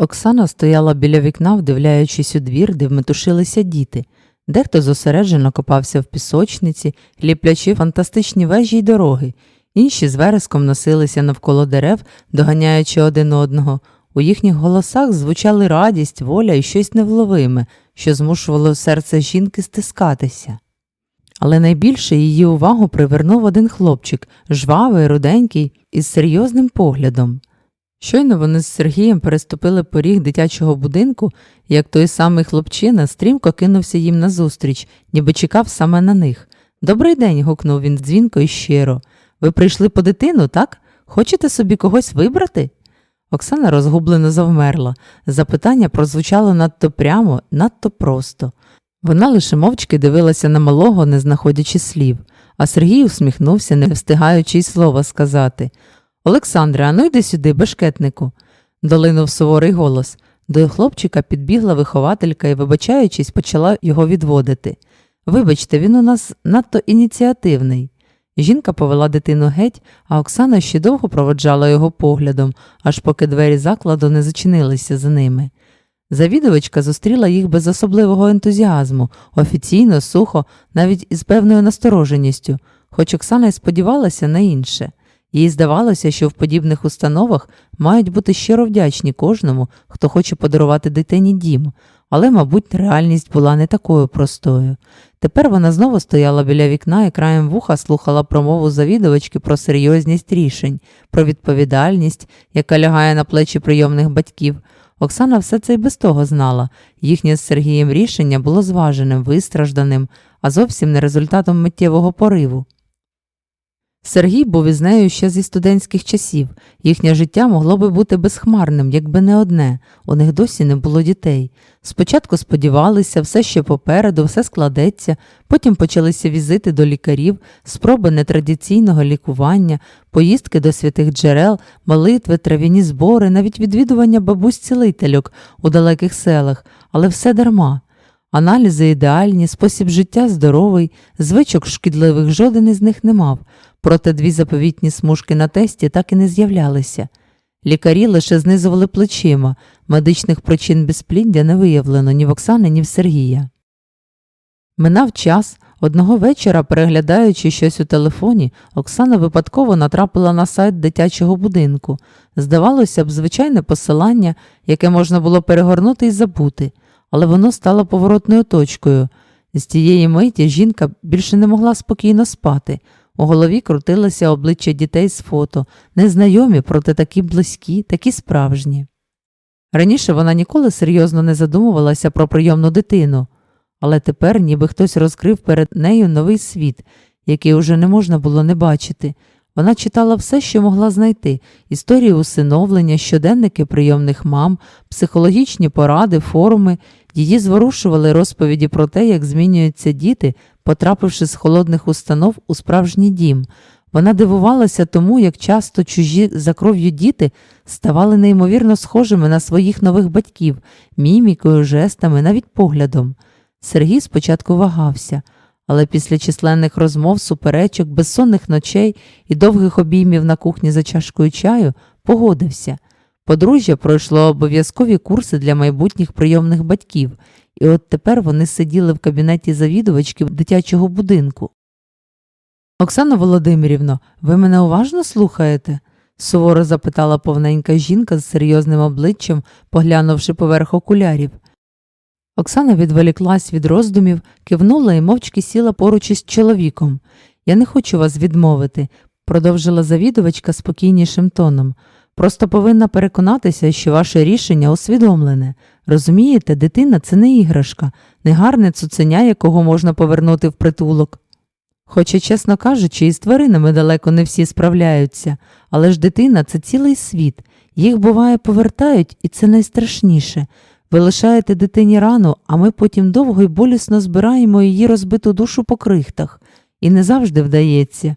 Оксана стояла біля вікна, вдивляючись у двір, де метушилися діти. Дехто зосереджено копався в пісочниці, ліплячи фантастичні вежі й дороги. Інші з вереском носилися навколо дерев, доганяючи один одного. У їхніх голосах звучали радість, воля і щось невловиме, що змушувало серце жінки стискатися. Але найбільше її увагу привернув один хлопчик, жвавий, руденький, із серйозним поглядом. Щойно вони з Сергієм переступили поріг дитячого будинку, як той самий хлопчина стрімко кинувся їм назустріч, ніби чекав саме на них. Добрий день. гукнув він дзвінко і щиро. Ви прийшли по дитину, так? Хочете собі когось вибрати? Оксана розгублено завмерла. Запитання прозвучало надто прямо, надто просто. Вона лише мовчки дивилася на малого, не знаходячи слів, а Сергій усміхнувся, не встигаючи й слова сказати. Олександре, а ну йди сюди, бешкетнику. долинув суворий голос. До хлопчика підбігла вихователька і, вибачаючись, почала його відводити. Вибачте, він у нас надто ініціативний. Жінка повела дитину геть, а Оксана ще довго проводжала його поглядом, аж поки двері закладу не зачинилися за ними. Завідувачка зустріла їх без особливого ентузіазму, офіційно, сухо, навіть із певною настороженістю, хоч Оксана й сподівалася на інше. Їй здавалося, що в подібних установах мають бути щиро вдячні кожному, хто хоче подарувати дитині дім, але, мабуть, реальність була не такою простою. Тепер вона знову стояла біля вікна і краєм вуха слухала промову завідувачки про серйозність рішень, про відповідальність, яка лягає на плечі прийомних батьків. Оксана все це й без того знала. Їхнє з Сергієм рішення було зваженим, вистражданим, а зовсім не результатом миттєвого пориву. Сергій був із нею ще зі студентських часів. Їхнє життя могло би бути безхмарним, якби не одне. У них досі не було дітей. Спочатку сподівалися, все ще попереду, все складеться, потім почалися візити до лікарів, спроби нетрадиційного лікування, поїздки до святих джерел, молитви, трав'яні збори, навіть відвідування бабусь цілительок у далеких селах, але все дарма. Аналізи ідеальні, спосіб життя здоровий, звичок шкідливих жоден із них не мав, проте дві заповітні смужки на тесті так і не з'являлися. Лікарі лише знизували плечима, медичних причин безпліддя не виявлено ні в Оксани, ні в Сергія. Минав час, одного вечора, переглядаючи щось у телефоні, Оксана випадково натрапила на сайт дитячого будинку. Здавалося б, звичайне посилання, яке можна було перегорнути і забути але воно стало поворотною точкою. З тієї миті жінка більше не могла спокійно спати. У голові крутилося обличчя дітей з фото, незнайомі, проте такі близькі, такі справжні. Раніше вона ніколи серйозно не задумувалася про прийомну дитину, але тепер ніби хтось розкрив перед нею новий світ, який уже не можна було не бачити. Вона читала все, що могла знайти історії усиновлення, щоденники прийомних мам, психологічні поради, форуми. Її зворушували розповіді про те, як змінюються діти, потрапивши з холодних установ у справжній дім. Вона дивувалася тому, як часто чужі за кров'ю діти ставали неймовірно схожими на своїх нових батьків, мімікою, жестами, навіть поглядом. Сергій спочатку вагався але після численних розмов, суперечок, безсонних ночей і довгих обіймів на кухні за чашкою чаю погодився. Подружжя пройшло обов'язкові курси для майбутніх прийомних батьків, і от тепер вони сиділи в кабінеті завідувачки дитячого будинку. Оксана Володимирівно, ви мене уважно слухаєте? суворо запитала повненька жінка з серйозним обличчям, поглянувши поверх окулярів. Оксана відволіклась від роздумів, кивнула і мовчки сіла поруч із чоловіком. Я не хочу вас відмовити, продовжила завідувачка спокійнішим тоном. Просто повинна переконатися, що ваше рішення усвідомлене. Розумієте, дитина це не іграшка, не гарне цуценя, якого можна повернути в притулок. Хоча, чесно кажучи, із тваринами далеко не всі справляються, але ж дитина це цілий світ. Їх буває повертають, і це найстрашніше. Ви лишаєте дитині рану, а ми потім довго і болісно збираємо її розбиту душу по крихтах, і не завжди вдається.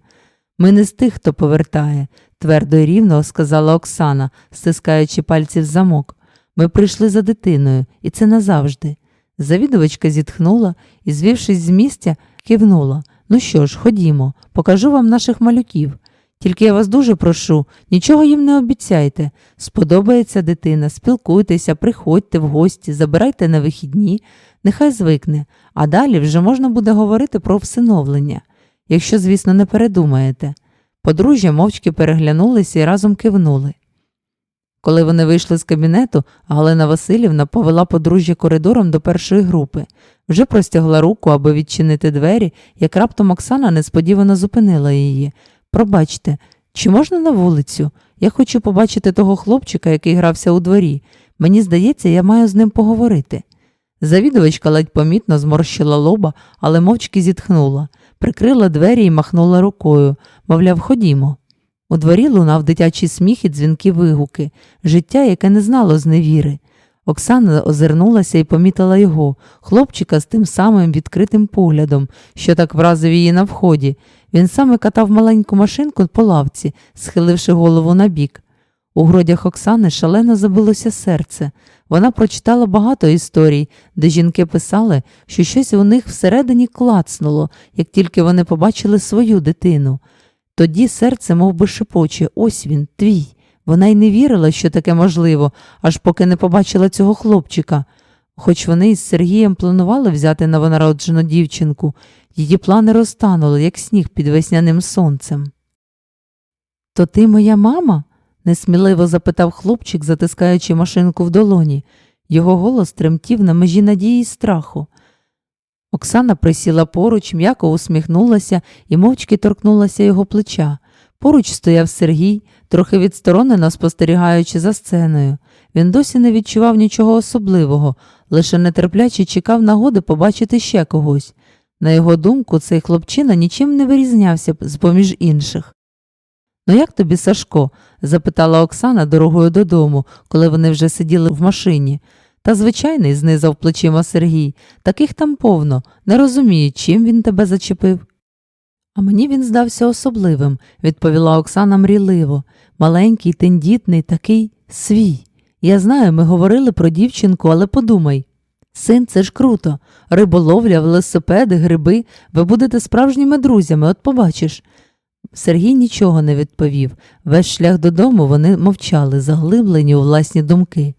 Ми не з тих, хто повертає, твердо і рівно сказала Оксана, стискаючи пальці в замок. Ми прийшли за дитиною, і це назавжди. Завідувачка зітхнула і, звівшись з місця, кивнула. Ну що ж, ходімо, покажу вам наших малюків. Тільки я вас дуже прошу, нічого їм не обіцяйте. Сподобається дитина, спілкуйтеся, приходьте в гості, забирайте на вихідні, нехай звикне, а далі вже можна буде говорити про всиновлення, якщо, звісно, не передумаєте. Подружжя мовчки переглянулися і разом кивнули. Коли вони вийшли з кабінету, Галина Васильівна повела подружжя коридором до першої групи. Вже простягла руку, аби відчинити двері, як раптом Оксана несподівано зупинила її. Пробачте, чи можна на вулицю? Я хочу побачити того хлопчика, який грався у дворі. Мені здається, я маю з ним поговорити. Завідувачка ледь помітно зморщила лоба, але мовчки зітхнула, прикрила двері і махнула рукою, мовляв, ходімо. У дворі лунав дитячий сміх і дзвінки вигуки, життя, яке не знало зневіри. Оксана озирнулася і помітила його, хлопчика з тим самим відкритим поглядом, що так вразив її на вході. Він саме катав маленьку машинку по лавці, схиливши голову на бік. У грудях Оксани шалено забилося серце. Вона прочитала багато історій, де жінки писали, що щось у них всередині клацнуло, як тільки вони побачили свою дитину. Тоді серце мов би, шепоче, ось він, твій. Вона й не вірила, що таке можливо, аж поки не побачила цього хлопчика. Хоч вони із Сергієм планували взяти новонароджену дівчинку, її плани розтанули, як сніг під весняним сонцем. То ти моя мама? Несміливо запитав хлопчик, затискаючи машинку в долоні. Його голос тремтів на межі надії й страху. Оксана присіла поруч, м'яко усміхнулася і мовчки торкнулася його плеча. Поруч стояв Сергій, трохи відсторонено спостерігаючи за сценою. Він досі не відчував нічого особливого, лише нетерпляче чекав нагоди побачити ще когось. На його думку, цей хлопчина нічим не вирізнявся з поміж інших. Ну як тобі, Сашко? запитала Оксана дорогою додому, коли вони вже сиділи в машині. Та звичайний, знизав плечима Сергій, таких там повно, не розумію, чим він тебе зачепив. А мені він здався особливим, відповіла Оксана мрійливо. Маленький, тендітний, такий свій. Я знаю, ми говорили про дівчинку, але подумай. Син, це ж круто. Риболовля, велосипеди, гриби. Ви будете справжніми друзями, от побачиш. Сергій нічого не відповів. Весь шлях додому вони мовчали, заглиблені у власні думки.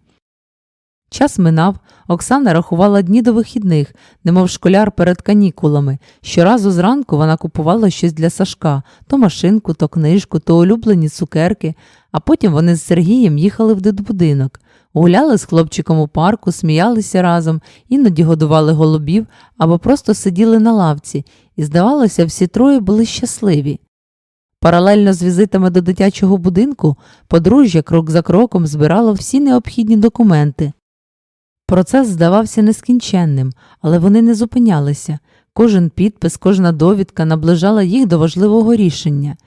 Час минав, Оксана рахувала дні до вихідних, немов школяр перед канікулами. Щоразу зранку вона купувала щось для Сашка то машинку, то книжку, то улюблені цукерки, а потім вони з Сергієм їхали в дитбудинок. Гуляли з хлопчиком у парку, сміялися разом, іноді годували голубів або просто сиділи на лавці, і, здавалося, всі троє були щасливі. Паралельно з візитами до дитячого будинку подружжя крок за кроком збирало всі необхідні документи. Процес здавався нескінченним, але вони не зупинялися. Кожен підпис, кожна довідка наближала їх до важливого рішення.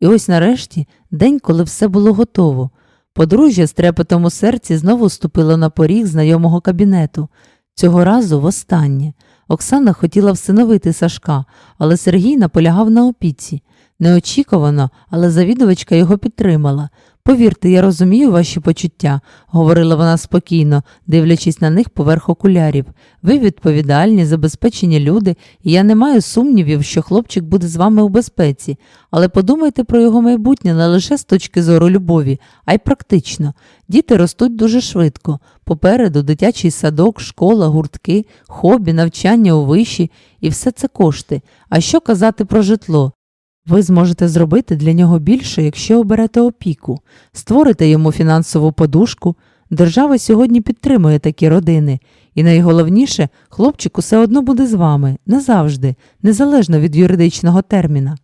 І ось нарешті день, коли все було готово. Подружжя з трепетом у серці знову ступило на поріг знайомого кабінету. Цього разу востаннє. Оксана хотіла всиновити Сашка, але Сергій наполягав на опіці. Неочікувано, але завідувачка його підтримала. Повірте, я розумію ваші почуття, говорила вона спокійно, дивлячись на них поверх окулярів. Ви відповідальні, забезпечені люди, і я не маю сумнівів, що хлопчик буде з вами у безпеці. Але подумайте про його майбутнє не лише з точки зору любові, а й практично. Діти ростуть дуже швидко. Попереду дитячий садок, школа, гуртки, хобі, навчання у виші, і все це кошти. А що казати про житло? Ви зможете зробити для нього більше, якщо оберете опіку, створите йому фінансову подушку. Держава сьогодні підтримує такі родини, і найголовніше, хлопчик усе одно буде з вами назавжди, незалежно від юридичного терміна.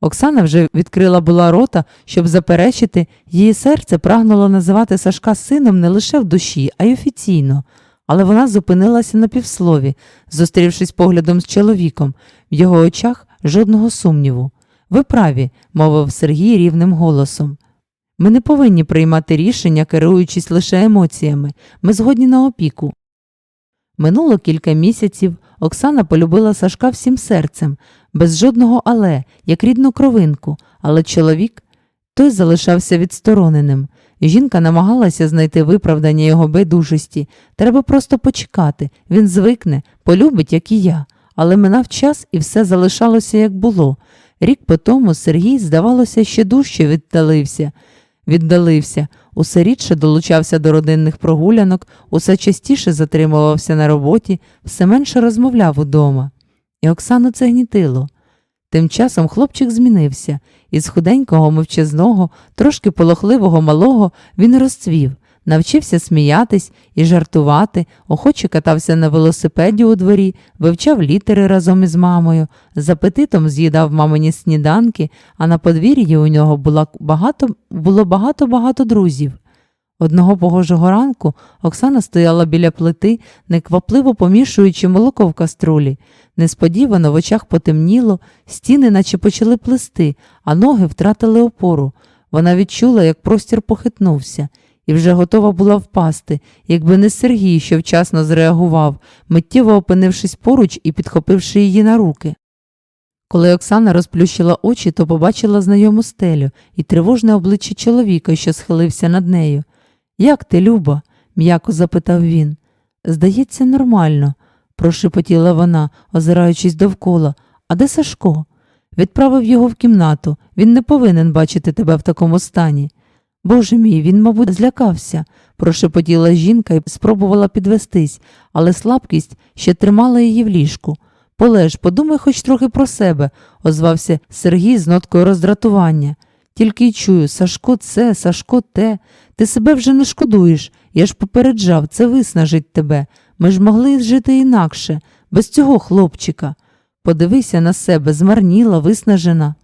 Оксана вже відкрила була рота, щоб заперечити, її серце прагнуло називати Сашка сином не лише в душі, а й офіційно. Але вона зупинилася на півслові, зустрівшись поглядом з чоловіком, в його очах жодного сумніву. Ви праві, мовив Сергій рівним голосом. Ми не повинні приймати рішення, керуючись лише емоціями. Ми згодні на опіку. Минуло кілька місяців. Оксана полюбила Сашка всім серцем, без жодного але, як рідну кровинку, але чоловік той залишався відстороненим. Жінка намагалася знайти виправдання його байдужості. Треба просто почекати. Він звикне, полюбить, як і я. Але минав час і все залишалося, як було. Рік по тому Сергій, здавалося, ще дужче віддалився. Віддалився, усе рідше долучався до родинних прогулянок, усе частіше затримувався на роботі, все менше розмовляв удома. І Оксану це гнітило. Тим часом хлопчик змінився, із худенького, мовчазного, трошки полохливого малого він розцвів, навчився сміятись і жартувати, охоче катався на велосипеді у дворі, вивчав літери разом із мамою, з апетитом з'їдав мамині сніданки, а на подвір'ї у нього була багато, було багато-багато друзів. Одного погожого ранку Оксана стояла біля плити, неквапливо помішуючи молоко в каструлі. Несподівано в очах потемніло, стіни наче почали плисти, а ноги втратили опору. Вона відчула, як простір похитнувся, і вже готова була впасти, якби не Сергій, що вчасно зреагував, миттєво опинившись поруч і підхопивши її на руки. Коли Оксана розплющила очі, то побачила знайому стелю і тривожне обличчя чоловіка, що схилився над нею. Як ти, Люба? м'яко запитав він. Здається, нормально, прошепотіла вона, озираючись довкола. А де Сашко? Відправив його в кімнату. Він не повинен бачити тебе в такому стані. Боже мій, він, мабуть, злякався, прошепотіла жінка і спробувала підвестись, але слабкість ще тримала її в ліжку. Полеж, подумай хоч трохи про себе, озвався Сергій з ноткою роздратування. Тільки й чую, Сашко це, Сашко те. Ти себе вже не шкодуєш. Я ж попереджав, це виснажить тебе. Ми ж могли жити інакше, без цього хлопчика. Подивися на себе, змарніла, виснажена.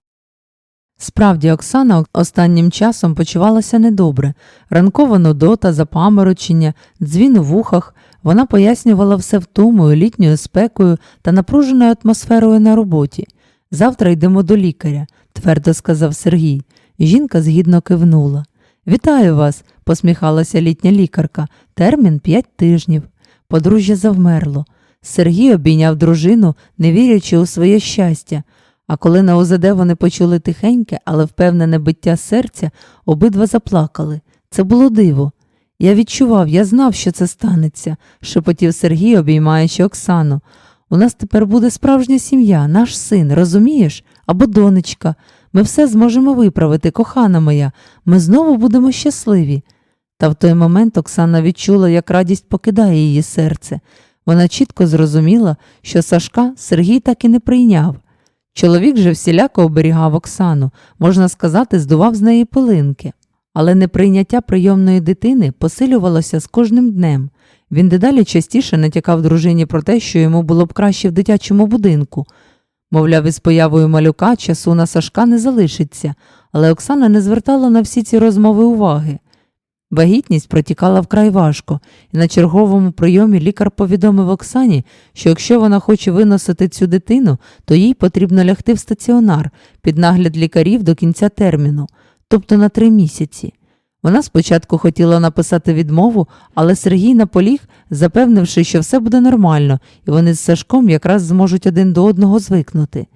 Справді, Оксана останнім часом почувалася недобре. Ранкова нудота, запаморочення, дзвін у вухах. Вона пояснювала все втомою, літньою спекою та напруженою атмосферою на роботі. Завтра йдемо до лікаря, твердо сказав Сергій. Жінка згідно кивнула. Вітаю вас, посміхалася літня лікарка. Термін п'ять тижнів. Подружжя завмерло. Сергій обійняв дружину, не вірячи у своє щастя. А коли на ОЗД вони почули тихеньке, але впевнене биття серця, обидва заплакали. Це було диво. Я відчував, я знав, що це станеться, шепотів Сергій, обіймаючи Оксану. У нас тепер буде справжня сім'я, наш син, розумієш? Або донечка. Ми все зможемо виправити, кохана моя, ми знову будемо щасливі. Та в той момент Оксана відчула, як радість покидає її серце. Вона чітко зрозуміла, що Сашка Сергій так і не прийняв. Чоловік же всіляко оберігав Оксану, можна сказати, здував з неї пилинки. Але неприйняття прийомної дитини посилювалося з кожним днем. Він дедалі частіше натякав дружині про те, що йому було б краще в дитячому будинку. Мовляв, із появою малюка часу на Сашка не залишиться, але Оксана не звертала на всі ці розмови уваги. Вагітність протікала вкрай важко, і на черговому прийомі лікар повідомив Оксані, що якщо вона хоче виносити цю дитину, то їй потрібно лягти в стаціонар під нагляд лікарів до кінця терміну, тобто на три місяці. Вона спочатку хотіла написати відмову, але Сергій наполіг, запевнивши, що все буде нормально, і вони з Сашком якраз зможуть один до одного звикнути.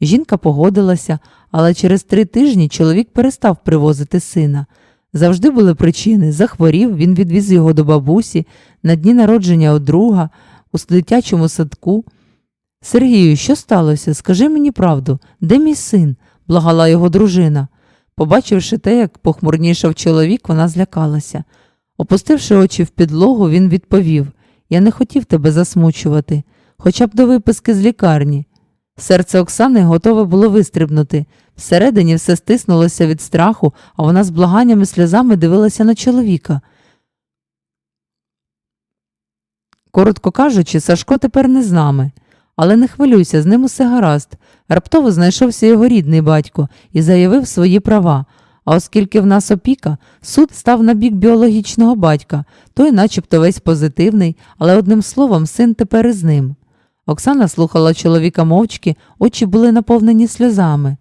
Жінка погодилася, але через три тижні чоловік перестав привозити сина. Завжди були причини. Захворів, він відвіз його до бабусі, на дні народження у друга, у дитячому садку. Сергію, що сталося? Скажи мені правду, де мій син? благала його дружина. Побачивши те, як похмурнішав чоловік, вона злякалася. Опустивши очі в підлогу, він відповів Я не хотів тебе засмучувати, хоча б до виписки з лікарні. Серце Оксани готове було вистрибнути. Всередині все стиснулося від страху, а вона з благаннями сльозами дивилася на чоловіка. Коротко кажучи, Сашко тепер не з нами. Але не хвилюйся, з ним усе гаразд. Раптово знайшовся його рідний батько і заявив свої права. А оскільки в нас опіка, суд став на бік біологічного батька, той начебто весь позитивний, але одним словом, син тепер із ним. Оксана слухала чоловіка мовчки, очі були наповнені сльозами.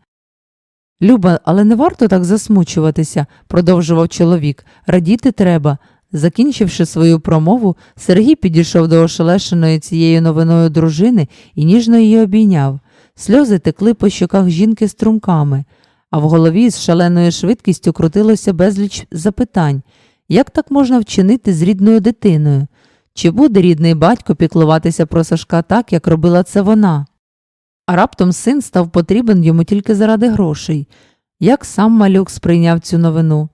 Люба, але не варто так засмучуватися, продовжував чоловік. Радіти треба. Закінчивши свою промову, Сергій підійшов до ошелешеної цією новиною дружини і ніжно її обійняв. Сльози текли по щоках жінки струмками, а в голові з шаленою швидкістю крутилося безліч запитань як так можна вчинити з рідною дитиною? Чи буде рідний батько піклуватися про Сашка так, як робила це вона? А раптом син став потрібен йому тільки заради грошей. Як сам малюк сприйняв цю новину?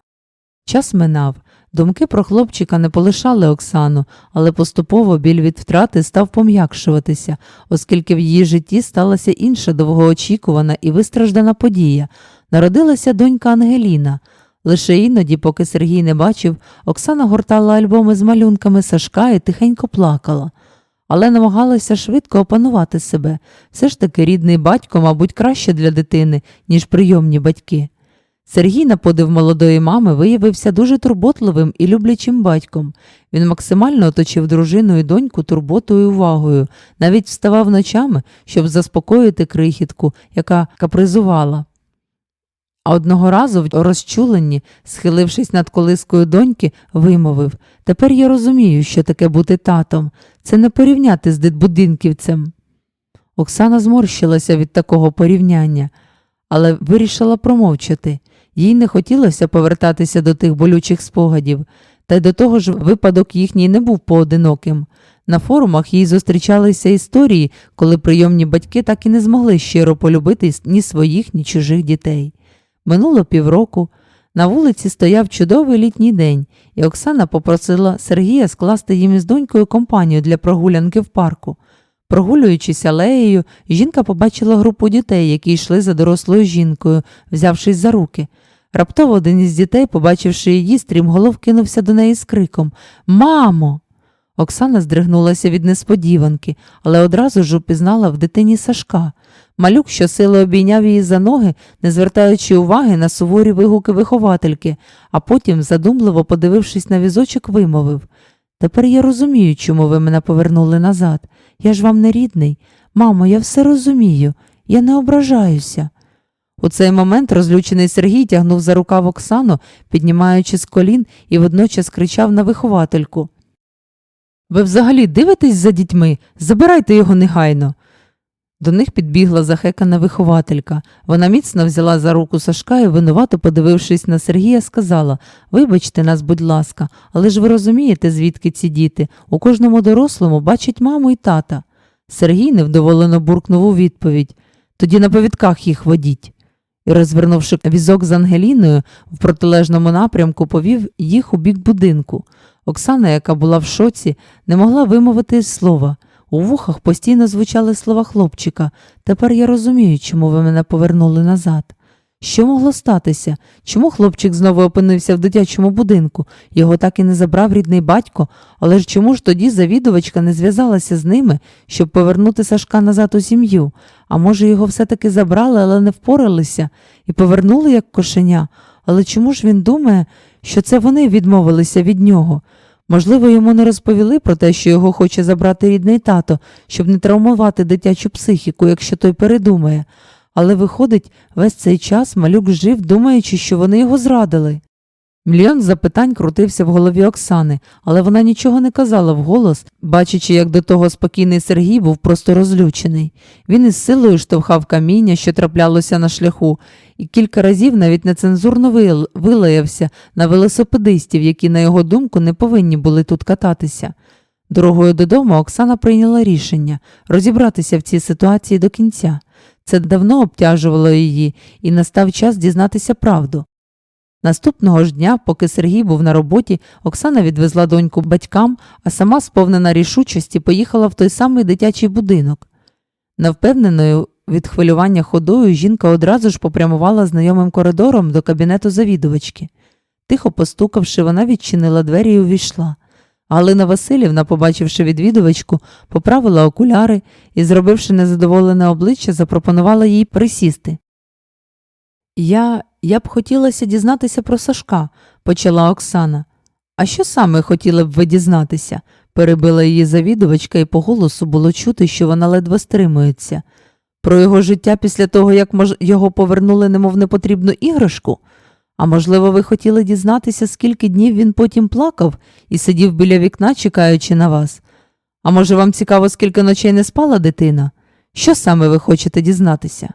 Час минав. Думки про хлопчика не полишали Оксану, але поступово біль від втрати став пом'якшуватися, оскільки в її житті сталася інша довгоочікувана і вистраждана подія. Народилася донька Ангеліна. Лише іноді, поки Сергій не бачив, Оксана гортала альбоми з малюнками Сашка і тихенько плакала. Але намагалася швидко опанувати себе. Все ж таки рідний батько, мабуть, краще для дитини, ніж прийомні батьки. Сергій, на подив молодої мами, виявився дуже турботливим і люблячим батьком. Він максимально оточив дружину і доньку турботою і увагою, навіть вставав ночами, щоб заспокоїти крихітку, яка капризувала. А одного разу, в розчуленні, схилившись над колискою доньки, вимовив Тепер я розумію, що таке бути татом. Це не порівняти з дитбудинківцем. Оксана зморщилася від такого порівняння, але вирішила промовчати. Їй не хотілося повертатися до тих болючих спогадів, та й до того ж випадок їхній не був поодиноким. На форумах їй зустрічалися історії, коли прийомні батьки так і не змогли щиро полюбити ні своїх, ні чужих дітей. Минуло півроку. На вулиці стояв чудовий літній день, і Оксана попросила Сергія скласти їм із донькою компанію для прогулянки в парку. Прогулюючись алеєю, жінка побачила групу дітей, які йшли за дорослою жінкою, взявшись за руки. Раптово один із дітей, побачивши її, стрімголов кинувся до неї з криком Мамо! Оксана здригнулася від несподіванки, але одразу ж упізнала в дитині Сашка. Малюк щосили обійняв її за ноги, не звертаючи уваги на суворі вигуки виховательки, а потім, задумливо подивившись на візочок, вимовив Тепер я розумію, чому ви мене повернули назад. Я ж вам не рідний. Мамо, я все розумію, я не ображаюся. У цей момент розлючений Сергій тягнув за рукав Оксану, піднімаючи з колін і водночас кричав на виховательку. Ви взагалі дивитесь за дітьми? Забирайте його негайно. До них підбігла захекана вихователька. Вона міцно взяла за руку Сашка і, винувато подивившись на Сергія, сказала Вибачте нас, будь ласка, але ж ви розумієте, звідки ці діти? У кожному дорослому бачать маму і тата. Сергій невдоволено буркнув у відповідь Тоді на повідках їх водіть. І, розвернувши візок з Ангеліною, в протилежному напрямку повів їх у бік будинку. Оксана, яка була в шоці, не могла вимовити слова. У вухах постійно звучали слова хлопчика. Тепер я розумію, чому ви мене повернули назад. Що могло статися? Чому хлопчик знову опинився в дитячому будинку? Його так і не забрав рідний батько, але ж чому ж тоді завідувачка не зв'язалася з ними, щоб повернути Сашка назад у сім'ю? А може, його все-таки забрали, але не впоралися, і повернули як кошеня? Але чому ж він думає, що це вони відмовилися від нього? Можливо, йому не розповіли про те, що його хоче забрати рідний тато, щоб не травмувати дитячу психіку, якщо той передумає. Але виходить, весь цей час малюк жив, думаючи, що вони його зрадили. Мільйон запитань крутився в голові Оксани, але вона нічого не казала вголос, бачачи, як до того спокійний Сергій був просто розлючений. Він із силою штовхав каміння, що траплялося на шляху, і кілька разів навіть нецензурно вилаявся на велосипедистів, які, на його думку, не повинні були тут кататися. Дорогою додому Оксана прийняла рішення розібратися в цій ситуації до кінця. Це давно обтяжувало її, і настав час дізнатися правду. Наступного ж дня, поки Сергій був на роботі, Оксана відвезла доньку батькам, а сама, сповнена рішучості, поїхала в той самий дитячий будинок. Навпевненою від хвилювання ходою жінка одразу ж попрямувала знайомим коридором до кабінету завідувачки. Тихо постукавши, вона відчинила двері і увійшла. Галина Васильівна, побачивши відвідувачку, поправила окуляри і, зробивши незадоволене обличчя, запропонувала їй присісти. Я, я б хотілося дізнатися про Сашка, почала Оксана. А що саме хотіли б ви дізнатися? перебила її завідувачка, і по голосу було чути, що вона ледве стримується. Про його життя після того, як його повернули, немов непотрібну іграшку? А можливо, ви хотіли дізнатися, скільки днів він потім плакав і сидів біля вікна, чекаючи на вас? А може, вам цікаво, скільки ночей не спала дитина? Що саме ви хочете дізнатися?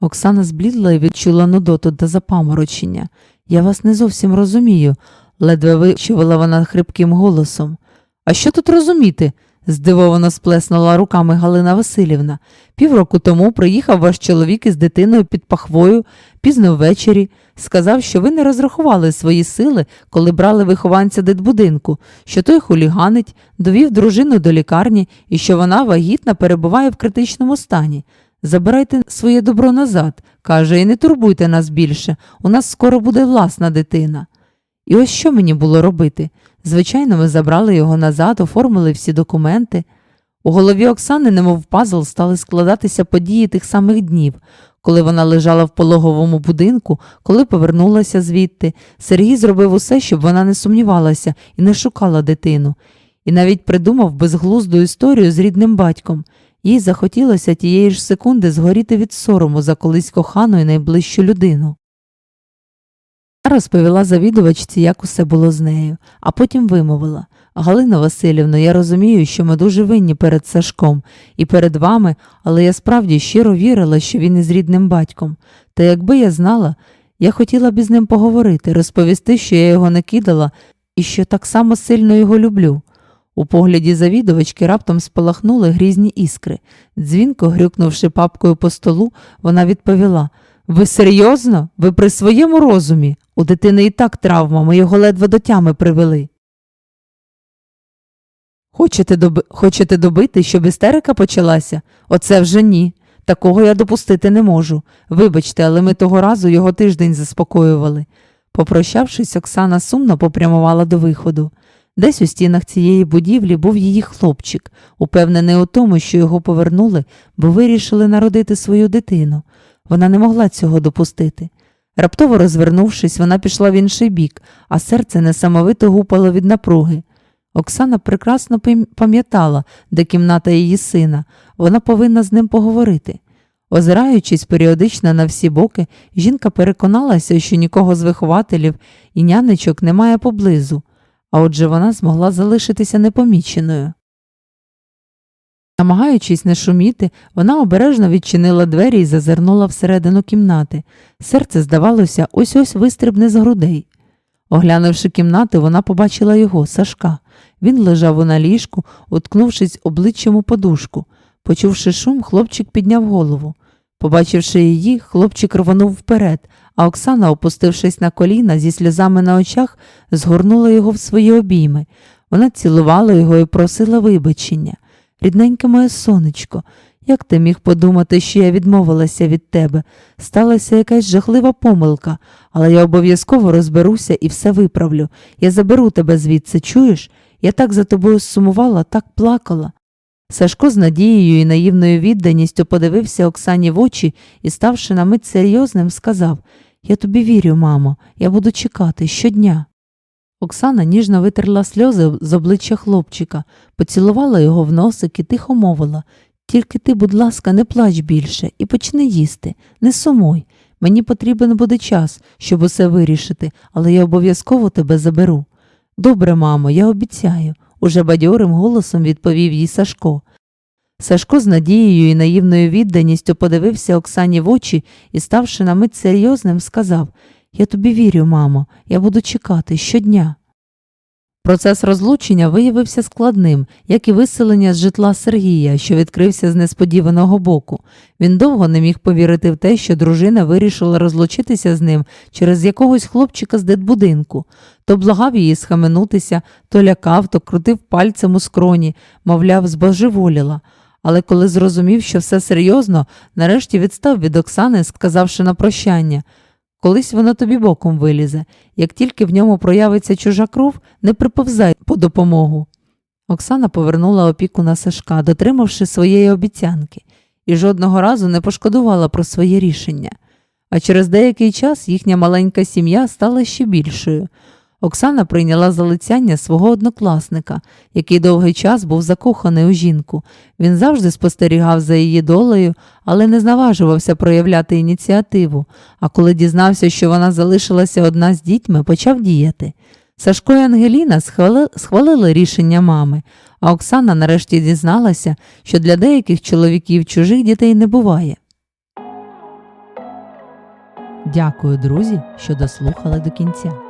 Оксана зблідла і відчула нудоту та запаморочення. Я вас не зовсім розумію, ледве вичувала вона хрипким голосом. А що тут розуміти? здивовано сплеснула руками Галина Васильівна. Півроку тому приїхав ваш чоловік із дитиною під пахвою пізно ввечері. Сказав, що ви не розрахували свої сили, коли брали вихованця дитбудинку, що той хуліганить, довів дружину до лікарні і що вона вагітна перебуває в критичному стані. Забирайте своє добро назад, каже, і не турбуйте нас більше. У нас скоро буде власна дитина. І ось що мені було робити? Звичайно, ми забрали його назад, оформили всі документи. У голові Оксани, немов пазл, стали складатися події тих самих днів, коли вона лежала в пологовому будинку, коли повернулася звідти. Сергій зробив усе, щоб вона не сумнівалася і не шукала дитину. І навіть придумав безглузду історію з рідним батьком. Їй захотілося тієї ж секунди згоріти від сорому за колись кохану і найближчу людину. Розповіла завідувачці, як усе було з нею, а потім вимовила Галина Васильівна, я розумію, що ми дуже винні перед Сашком і перед вами, але я справді щиро вірила, що він із рідним батьком. Та якби я знала, я хотіла б із ним поговорити, розповісти, що я його не кидала і що так само сильно його люблю. У погляді завідувачки раптом спалахнули грізні іскри. Дзвінко, грюкнувши папкою по столу, вона відповіла Ви серйозно? Ви при своєму розумі? У дитини і так травма, ми його ледве до тями привели. Хочете, доби... Хочете добити, щоб істерика почалася? Оце вже ні. Такого я допустити не можу. Вибачте, але ми того разу його тиждень заспокоювали. Попрощавшись, Оксана сумно попрямувала до виходу. Десь у стінах цієї будівлі був її хлопчик, упевнений у тому, що його повернули, бо вирішили народити свою дитину. Вона не могла цього допустити. Раптово розвернувшись, вона пішла в інший бік, а серце несамовито гупало від напруги. Оксана прекрасно пам'ятала, де кімната її сина. Вона повинна з ним поговорити. Озираючись періодично на всі боки, жінка переконалася, що нікого з вихователів і нянечок немає поблизу, а отже вона змогла залишитися непоміченою. Намагаючись не шуміти, вона обережно відчинила двері і зазирнула всередину кімнати. Серце, здавалося, ось ось вистрибне з грудей. Оглянувши кімнату, вона побачила його, Сашка. Він лежав на ліжку, уткнувшись обличчям у подушку. Почувши шум, хлопчик підняв голову. Побачивши її, хлопчик рвонув вперед, а Оксана, опустившись на коліна зі сльозами на очах, згорнула його в свої обійми. Вона цілувала його і просила вибачення. Рідненьке моє сонечко, як ти міг подумати, що я відмовилася від тебе? Сталася якась жахлива помилка, але я обов'язково розберуся і все виправлю. Я заберу тебе звідси, чуєш? Я так за тобою сумувала, так плакала. Сашко з надією і наївною відданістю подивився Оксані в очі і, ставши на мить серйозним, сказав Я тобі вірю, мамо, я буду чекати щодня. Оксана ніжно витерла сльози з обличчя хлопчика, поцілувала його в носик і тихо мовила Тільки ти, будь ласка, не плач більше і почни їсти, не сумуй. Мені потрібен буде час, щоб усе вирішити, але я обов'язково тебе заберу. Добре, мамо, я обіцяю, уже бадьорим голосом відповів їй Сашко. Сашко з надією і наївною відданістю подивився Оксані в очі і, ставши на мить серйозним, сказав Я тобі вірю, мамо, я буду чекати щодня. Процес розлучення виявився складним, як і виселення з житла Сергія, що відкрився з несподіваного боку. Він довго не міг повірити в те, що дружина вирішила розлучитися з ним через якогось хлопчика з дитбудинку. То благав її схаменутися, то лякав, то крутив пальцем у скроні, мовляв, збожеволіла. Але коли зрозумів, що все серйозно, нарешті відстав від Оксани, сказавши на прощання Колись воно тобі боком вилізе. Як тільки в ньому проявиться чужа кров, не приповзай по допомогу. Оксана повернула опіку на Сашка, дотримавши своєї обіцянки, і жодного разу не пошкодувала про своє рішення. А через деякий час їхня маленька сім'я стала ще більшою. Оксана прийняла залицяння свого однокласника, який довгий час був закоханий у жінку. Він завжди спостерігав за її долею, але не знаважувався проявляти ініціативу, а коли дізнався, що вона залишилася одна з дітьми, почав діяти. Сашко і Ангеліна схвали... схвалили рішення мами, а Оксана нарешті дізналася, що для деяких чоловіків чужих дітей не буває. Дякую, друзі, що дослухали до кінця.